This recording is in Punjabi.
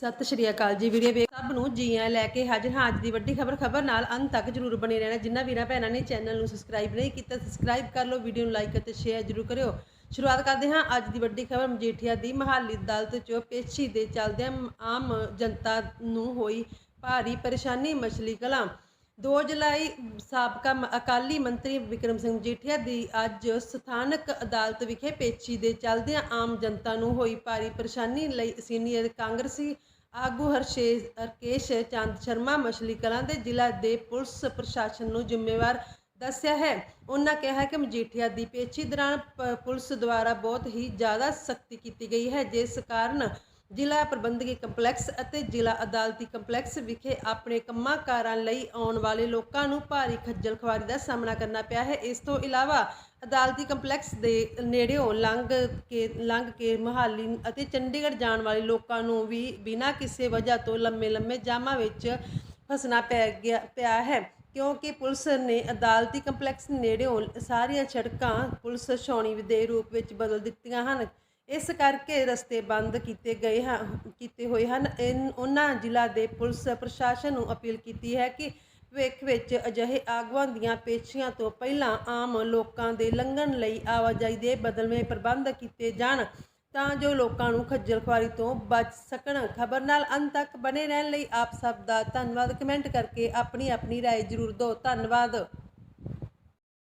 ਸਤਿ ਸ਼੍ਰੀ ਅਕਾਲ ਜੀ, ਵੀਡੀਓ ਵੇਖ ਸਭ ਨੂੰ ਜੀਆਂ ਲੈ ਕੇ ਹਾਜ਼ਰ। ਹਾਂ, ਅੱਜ ਦੀ ਵੱਡੀ ਖਬਰ ਖਬਰ ਨਾਲ ਅੰਤ ਤੱਕ ਜਰੂਰ ਬਣੇ ਰਹਿਣਾ। ਜਿੰਨਾ ਵੀਰਾਂ ਭੈਣਾਂ ਨੇ ਚੈਨਲ ਨੂੰ ਸਬਸਕ੍ਰਾਈਬ ਨਹੀਂ ਕੀਤਾ, ਸਬਸਕ੍ਰਾਈਬ ਕਰ ਲਓ, ਵੀਡੀਓ ਨੂੰ ਲਾਈਕ ਅਤੇ ਸ਼ੇਅਰ ਜਰੂਰ ਕਰਿਓ। ਸ਼ੁਰੂਆਤ ਕਰਦੇ ਹਾਂ ਅੱਜ ਦੀ ਵੱਡੀ ਖਬਰ। ਮਜੀਠੀਆ ਦੀ ਮਹਾਲੀ ਅਦਾਲਤ 'ਚ ਪੇਸ਼ੀ ਦੇ ਚੱਲਦਿਆਂ ਆਮ ਜਨਤਾ ਨੂੰ ਹੋਈ ਭਾਰੀ ਪਰੇਸ਼ਾਨੀ, ਮਛਲੀ ਕਲਾਂ। 2 ਜੁਲਾਈ ਸਾਬਕਾ ਅਕਾਲੀ ਮੰਤਰੀ ਵਿਕਰਮ ਸਿੰਘ ਜੀਠੀਆ ਦੀ ਅੱਜ ਸਥਾਨਕ ਅਦਾਲਤ ਵਿਖੇ ਪੇਚੀ ਦੇ ਚੱਲਦਿਆਂ ਆਮ ਜਨਤਾ ਨੂੰ ਹੋਈ ਭਾਰੀ ਪਰੇਸ਼ਾਨੀ ਲਈ ਸੀਨੀਅਰ ਕਾਂਗਰਸੀ ਆਗੂ ਹਰਸ਼ੇਸ਼ ਰਕੇਸ਼ ਚੰਦ ਸ਼ਰਮਾ ਮਛਲੀ ਕਲਾਂ ਦੇ ਜ਼ਿਲ੍ਹਾ ਦੇ ਪੁਲਿਸ ਪ੍ਰਸ਼ਾਸਨ ਨੂੰ ਜ਼ਿੰਮੇਵਾਰ ਦੱਸਿਆ ਹੈ। ਉਹਨਾਂ ਕਿਹਾ ਕਿ ਮਜੀਠੀਆ ਦੀ ਪੇਚੀ ਦੌਰਾਨ ਪ- ਪੁਲਿਸ ਦੁਆਰਾ ਬਹੁਤ ਹੀ ਜ਼ਿਆਦਾ ਸਖਤੀ ਕੀਤੀ ਗਈ ਹੈ, ਜਿਸ ਕਾਰਨ ਜ਼ਿਲ੍ਹਾ ਪ੍ਰਬੰਧਕੀ ਕੰਪਲੈਕਸ ਅਤੇ ਜ਼ਿਲ੍ਹਾ ਅਦਾਲਤੀ ਕੰਪਲੈਕਸ ਵਿਖੇ ਆਪਣੇ ਕੰਮਾਂ ਕਾਰਾਂ ਲਈ ਆਉਣ ਵਾਲੇ ਲੋਕਾਂ ਨੂੰ ਭਾਰੀ ਖੱਜਲ ਖੁਆਰੀ ਦਾ ਸਾਹਮਣਾ ਕਰਨਾ ਪਿਆ ਹੈ। ਇਸ ਤੋਂ ਇਲਾਵਾ ਅਦਾਲਤੀ ਕੰਪਲੈਕਸ ਦੇ ਨੇੜਿਓਂ ਲੰਘ ਕੇ ਲੰਘ ਕੇ ਮਹਾਲੀ ਅਤੇ ਚੰਡੀਗੜ੍ਹ ਜਾਣ ਵਾਲੇ ਲੋਕਾਂ ਨੂੰ ਵੀ ਬਿਨਾਂ ਕਿਸੇ ਵਜ੍ਹਾ ਤੋਂ ਲੰਮੇ-ਲੰਮੇ ਜਾਮਾਂ ਵਿੱਚ ਫਸਣਾ ਪੈ ਗਿਆ, ਪਿਆ ਹੈ। ਕਿਉਂਕਿ ਪੁਲਿਸ ਨੇ ਅਦਾਲਤੀ ਕੰਪਲੈਕਸ ਨੇੜਿਓਂ ਸਾਰੀਆਂ ਸੜਕਾਂ ਪੁਲਿਸ ਛਾਉਣੀ ਦੇ ਰੂਪ ਵਿੱਚ ਬਦਲ ਦਿੱਤੀਆਂ ਹਨ। ਇਸ ਕਰਕੇ ਰਸਤੇ ਬੰਦ ਕੀਤੇ ਗਏ ਹਨ ਕੀਤੇ ਹੋਏ ਹਨ ਇਨ- ਉਹਨਾਂ ਜ਼ਿਲ੍ਹਾ ਦੇ ਪੁਲਿਸ ਪ੍ਰਸ਼ਾਸਨ ਨੂੰ ਅਪੀਲ ਕੀਤੀ ਹੈ ਕਿ ਭਵਿੱਖ ਵਿੱਚ ਅਜਿਹੇ ਆਗੂਆਂ ਦੀਆਂ ਪੇਸ਼ੀਆਂ ਤੋਂ ਪਹਿਲਾਂ ਆਮ ਲੋਕਾਂ ਦੇ ਲੰਘਣ ਲਈ ਆਵਾਜਾਈ ਦੇ ਬਦਲਵੇਂ ਪ੍ਰਬੰਧ ਕੀਤੇ ਜਾਣ ਤਾਂ ਜੋ ਲੋਕਾਂ ਨੂੰ ਖੱਜਲ ਖੁਆਰੀ ਤੋਂ ਬਚ ਸਕਣ ਖਬਰ ਨਾਲ ਅੰਤ ਤੱਕ ਬਨੇ ਰਹਿਣ ਲਈ ਆਪ ਸਭ ਦਾ ਧੰਨਵਾਦ ਕਮੈਂਟ ਕਰਕੇ ਆਪਣੀ ਆਪਣੀ رائے ਜ਼ਰੂਰ ਦਿਓ ਧੰਨਵਾਦ